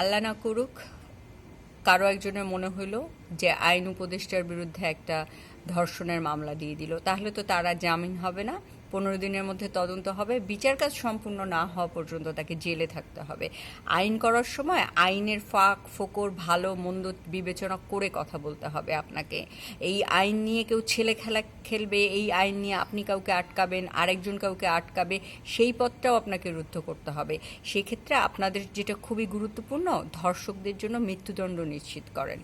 আল্লাহ না করুক, কারও একজনের মনে হইল যে আইন উপদেষ্টার বিরুদ্ধে একটা ধর্ষণের মামলা দিয়ে দিল, তাহলে তো তারা জামিন হবে না। পনেরো দিনের মধ্যে তদন্ত হবে। বিচার কাজ সম্পূর্ণ না হওয়া পর্যন্ত তাকে জেলে থাকতে হবে। আইন করার সময় আইনের ফাঁক, ফোকর, ভালো, মন্দ বিবেচনা করে কথা বলতে হবে আপনাকে। এই আইন নিয়ে কেউ ছেলে খেলা খেলবে, এই আইন নিয়ে আপনি কাউকে আটকাবেন, আরেকজন কাউকে আটকাবে, সেই পথটাও আপনাকে রুদ্ধ করতে হবে। সেক্ষেত্রে আপনাদের যেটা খুবই গুরুত্বপূর্ণ, ধর্ষকদের জন্য মৃত্যুদণ্ড নিশ্চিত করেন।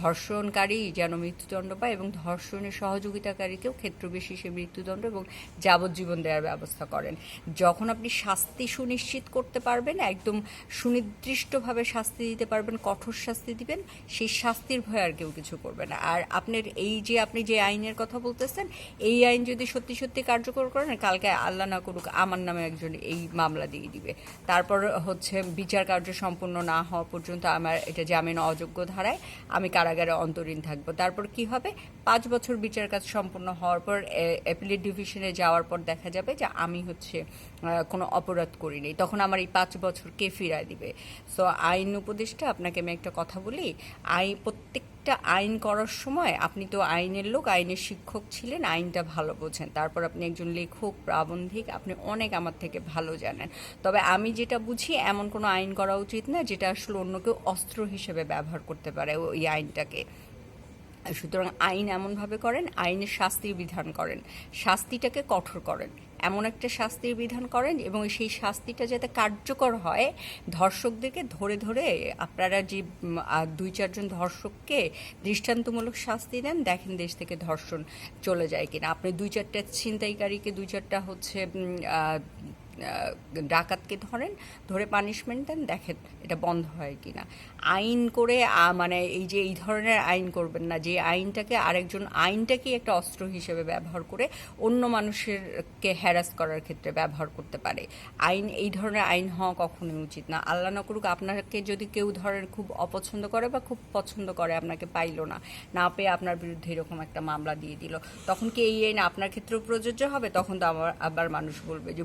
ধর্ষণকারী যেন মৃত্যুদণ্ড পায় এবং ধর্ষণের সহযোগিতাকারীকেও ক্ষেত্র বিশেষে মৃত্যুদণ্ড এবং যাবজ্জীবন দেওয়ার ব্যবস্থা করেন। যখন আপনি শাস্তি সুনিশ্চিত করতে পারবেন, একদম সুনির্দিষ্টভাবে শাস্তি দিতে পারবেন, কঠোর শাস্তি দিবেন, সেই শাস্তির ভয়ে আর কেউ কিছু করবে না। আর আপনার এই যে আপনি যে আইনের কথা বলতেছেন, এই আইন যদি সত্যি সত্যি কার্যকর করেন, কালকে আল্লাহ না করুক, আমার নামে একজন এই মামলা দিয়ে দিবে। তারপর হচ্ছে বিচার কার্য সম্পূর্ণ না হওয়া পর্যন্ত আমার এটা জামিন অযোগ্য ধারায়। আমি কারাগারে অন্তরীণ থাকব। তারপর কি হবে? পাঁচ বছর বিচার কাজ সম্পূর্ণ হওয়ার পর অ্যাপিলেট ডিভিশনে যাওয়ার পর দেখা যাবে যে আমি হচ্ছে কোনো অপরাধ করিনি। তখন আমার এই পাঁচ বছর কে ফিরায় দিবে? সো আইন উপদেষ্টা, আপনাকে আমি একটা কথা বলি আইন প্রত্যেকটা আইন করার সময় আপনি তো আইনের লোক, আইনের শিক্ষক ছিলেন, আইনটা ভালো বোঝেন। তারপর আপনি একজন লেখক, প্রাবন্ধিক, আপনি অনেক আমার থেকে ভালো জানেন। তবে আমি যেটা বুঝি, এমন কোনো আইন করা উচিত না যেটা আসলে অন্য কেউ অস্ত্র হিসেবে ব্যবহার করতে পারে ওই আইনটাকে। সুতরাং আইন এমনভাবে করেন, আইনের শাস্তির বিধান করেন। শাস্তিটাকে কঠোর করেন। এমন একটা শাস্তির বিধান করেন এবং সেই শাস্তিটা যাতে কার্যকর হয়, ধর্ষকদেরকে ধরে ধরে আপনারা যে দুই চারজন ধর্ষককে দৃষ্টান্তমূলক শাস্তি দেন, দেখেন দেশ থেকে ধর্ষণ চলে যায় কিনা। আপনি দুই চারটা ছিনতাইকারীকে, দুই চারটা হচ্ছে ডাকাতকে ধরেন, ধরে পানিশমেন্ট দেন, দেখেন এটা বন্ধ হয় কি না আইন করে মানে এই যে, এই ধরনের আইন করবেন না, যে আইনটাকে আরেকজন, আইনটাকে একটা অস্ত্র হিসেবে ব্যবহার করে অন্য মানুষেরকে হ্যারাস করার ক্ষেত্রে ব্যবহার করতে পারে। আইন, এই ধরনের আইন হওয়া কখনোই উচিত না। আল্লাহ না করুক, আপনাকে যদি কেউ ধরেন খুব অপছন্দ করে বা খুব পছন্দ করে, আপনাকে পাইলো না না পেয়ে আপনার বিরুদ্ধে এরকম একটা মামলা দিয়ে দিল, তখন কি এই আইন আপনার ক্ষেত্রেও প্রযোজ্য হবে? তখন তো আবার আবার মানুষ বলবে যে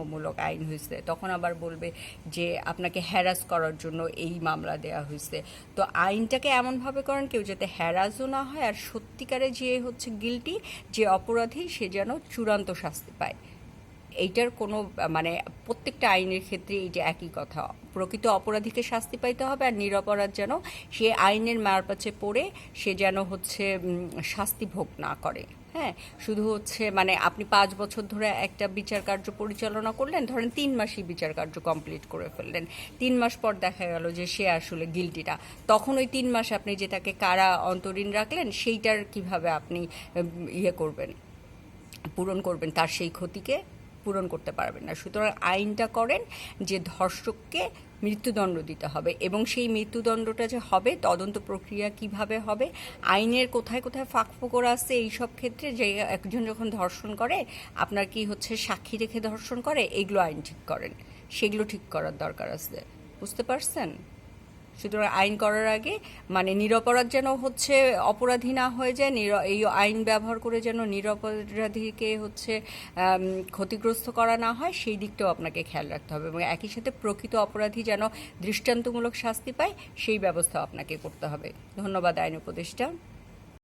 বৈষম্যমূলক আইন হয়েছে। তখন আবার বলবে যে আপনাকে হ্যারাস করার জন্য এই মামলা দেওয়া হয়েছে। তো আইনটাকে এমনভাবে করেন কেউ যাতে হ্যারাসও না হয় আর সত্যিকারে যে হচ্ছে গিলটি যে অপরাধী, সে যেন চূড়ান্ত শাস্তি পায়। এইটার কোনো মানে প্রত্যেকটা আইনের ক্ষেত্রে এইটা একই কথা। প্রকৃত অপরাধীকে শাস্তি পাইতে হবে আর নিরপরাধ যেন সে আইনের মারপাচে পড়ে, সে যেন হচ্ছে শাস্তি ভোগ না করে। হ্যাঁ শুধু হচ্ছে মানে আপনি পাঁচ বছর ধরে একটা বিচার কার্য পরিচালনা করলেন, ধরেন তিন মাসই বিচার কার্য কমপ্লিট করে ফেললেন। তিন মাস পর দেখা গেল যে সে আসলে গিলটিটা তখন ওই তিন মাস আপনি যে তাকে কারা অন্তরীণ রাখলেন, সেইটার কীভাবে আপনি ইয়ে করবেন, পূরণ করবেন তার সেই ক্ষতিকে? পূরণ করতে পারবেন না। সুতরাং আইনটা করেন যে ধর্ষককে মৃত্যুদণ্ড দিতে হবে এবং সেই মৃত্যুদণ্ডটা যে হবে, তদন্ত প্রক্রিয়া কীভাবে হবে, আইনের কোথায় কোথায় ফাঁক ফোকর আছে এই সব ক্ষেত্রে যে একজন যখন ধর্ষণ করে, আপনার কি হচ্ছে সাক্ষী রেখে ধর্ষণ করে? এগুলো আইন ঠিক করেন। সেগুলো ঠিক করার দরকার আছে। বুঝতে পারছেন? সুতরাং আইন করার আগে মানে নিরপরাধ যেন হচ্ছে অপরাধী না হয়ে যায় এই আইন ব্যবহার করে যেন নিরপরাধীকে হচ্ছে ক্ষতিগ্রস্ত করা না হয়, সেই দিকটাও আপনাকে খেয়াল রাখতে হবে। এবং একই সাথে প্রকৃত অপরাধী যেন দৃষ্টান্তমূলক শাস্তি পায়, সেই ব্যবস্থা আপনাকে করতে হবে। ধন্যবাদ, আইন উপদেষ্টা।